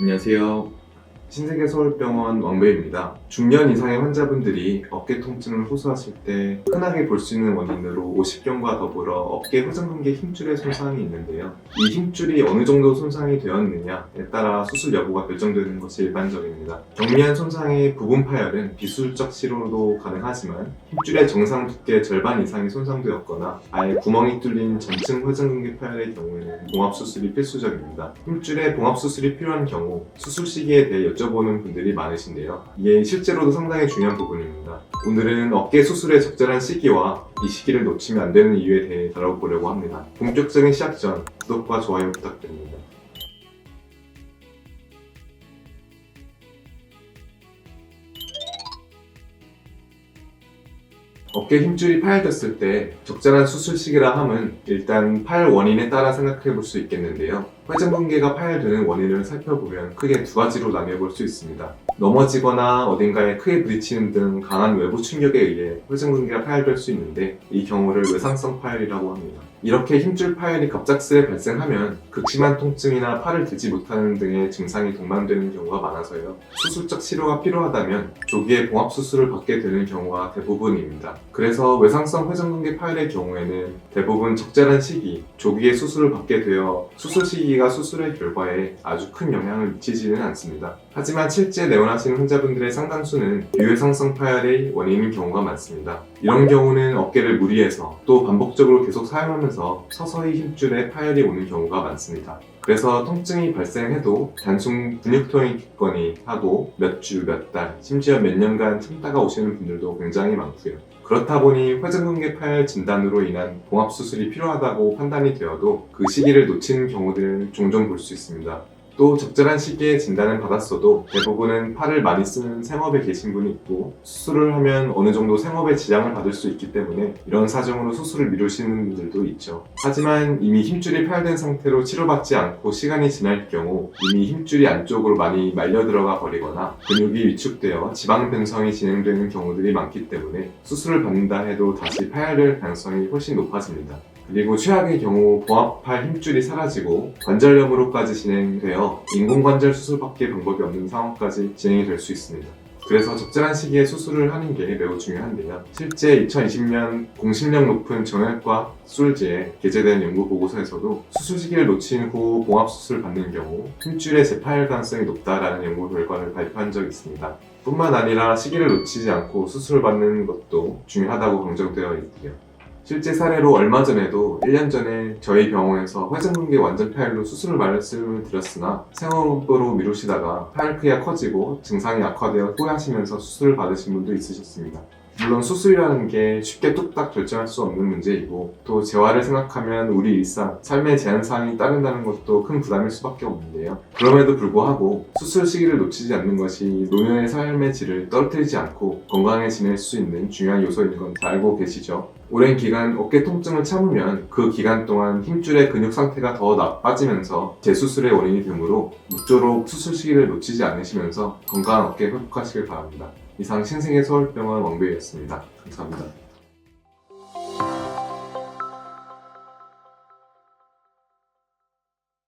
안녕하세요. 신세계 서울병원 왕배입니다. 중년 이상의 환자분들이 어깨 통증을 호소하실 때 흔하게 볼 수 있는 원인으로 오십견과 더불어 어깨 회전근개 힘줄의 손상이 있는데요. 이 힘줄이 어느 정도 손상이 되었느냐에 따라 수술 여부가 결정되는 것이 일반적입니다. 경미한 손상의 부분 파열은 비수술적 치료도 가능하지만 힘줄의 정상 두께 절반 이상이 손상되었거나 아예 구멍이 뚫린 전층 회전근개 파열의 경우에는 봉합 수술이 필수적입니다. 힘줄에 봉합 수술이 필요한 경우 수술 시기에 대해 여쭤보는 분들이 많으신데요. 이게 실제로도 상당히 중요한 부분입니다. 오늘은 어깨 수술의 적절한 시기와 이 시기를 놓치면 안 되는 이유에 대해 다뤄보려고 합니다. 본격적인 시작 전 구독과 좋아요 부탁드립니다. 어깨 힘줄이 파열됐을 때 적절한 수술 시기라 함은 일단 파열 원인에 따라 생각해 볼 수 있겠는데요. 회전근개가 파열되는 원인을 살펴보면 크게 두 가지로 나뉘어볼 수 있습니다. 넘어지거나 어딘가에 크게 부딪히는 등 강한 외부 충격에 의해 회전근개가 파열될 수 있는데 이 경우를 외상성 파열이라고 합니다. 이렇게 힘줄 파열이 갑작스레 발생하면 극심한 통증이나 팔을 들지 못하는 등의 증상이 동반되는 경우가 많아서요. 수술적 치료가 필요하다면 조기에 봉합 수술을 받게 되는 경우가 대부분입니다. 그래서 외상성 회전근개 파열의 경우에는 대부분 적절한 시기, 조기에 수술을 받게 되어 수술 시기 가 수술의 결과에 아주 큰 영향을 미치지는 않습니다. 하지만 실제 내원하시는 환자분들의 상당수는 유해상성 파열의 원인인 경우가 많습니다. 이런 경우는 어깨를 무리해서 또 반복적으로 계속 사용하면서 서서히 힘줄에 파열이 오는 경우가 많습니다. 그래서 통증이 발생해도 단순 근육통이 있거니 하도 몇 주, 몇 달, 심지어 몇 년간 참다가 오시는 분들도 굉장히 많고요. 그렇다 보니 회전근개 파열 진단으로 인한 봉합 수술이 필요하다고 판단이 되어도 그 시기를 놓치는 경우들을 종종 볼 수 있습니다. 또 적절한 시기에 진단을 받았어도 대부분은 팔을 많이 쓰는 생업에 계신 분이 있고 수술을 하면 어느 정도 생업에 지장을 받을 수 있기 때문에 이런 사정으로 수술을 미루시는 분들도 있죠. 하지만 이미 힘줄이 파열된 상태로 치료받지 않고 시간이 지날 경우 이미 힘줄이 안쪽으로 많이 말려 들어가 버리거나 근육이 위축되어 지방 변성이 진행되는 경우들이 많기 때문에 수술을 받는다 해도 다시 파열될 가능성이 훨씬 높아집니다. 그리고 최악의 경우 봉합할 힘줄이 사라지고 관절염으로까지 진행되어 인공관절 수술밖에 방법이 없는 상황까지 진행이 될 수 있습니다. 그래서 적절한 시기에 수술을 하는 게 매우 중요한데요. 실제 2020년 공신력 높은 정형외과 수술지에 게재된 연구 보고서에서도 수술 시기를 놓친 후 봉합 수술을 받는 경우 힘줄의 재파열 가능성이 높다라는 연구 결과를 발표한 적이 있습니다. 뿐만 아니라 시기를 놓치지 않고 수술을 받는 것도 중요하다고 강조되어 있고요. 실제 사례로 얼마 전에도 1년 전에 저희 병원에서 회전근개 완전 파열로 수술을 말씀을 드렸으나 생업으로 미루시다가 파열 크기가 커지고 증상이 악화되어 후회하시면서 수술을 받으신 분도 있으셨습니다. 물론 수술이라는 게 쉽게 뚝딱 결정할 수 없는 문제이고 또 재활을 생각하면 우리 일상, 삶의 제한사항이 따른다는 것도 큰 부담일 수밖에 없는데요. 그럼에도 불구하고 수술 시기를 놓치지 않는 것이 노년의 삶의 질을 떨어뜨리지 않고 건강해 지낼 수 있는 중요한 요소인 건 잘 알고 계시죠? 오랜 기간 어깨 통증을 참으면 그 기간 동안 힘줄의 근육 상태가 더 나빠지면서 재수술의 원인이 되므로 무쪼록 수술 시기를 놓치지 않으시면서 건강한 어깨 회복하시길 바랍니다. 이상 신생의 서울병원 왕배였습니다. 감사합니다.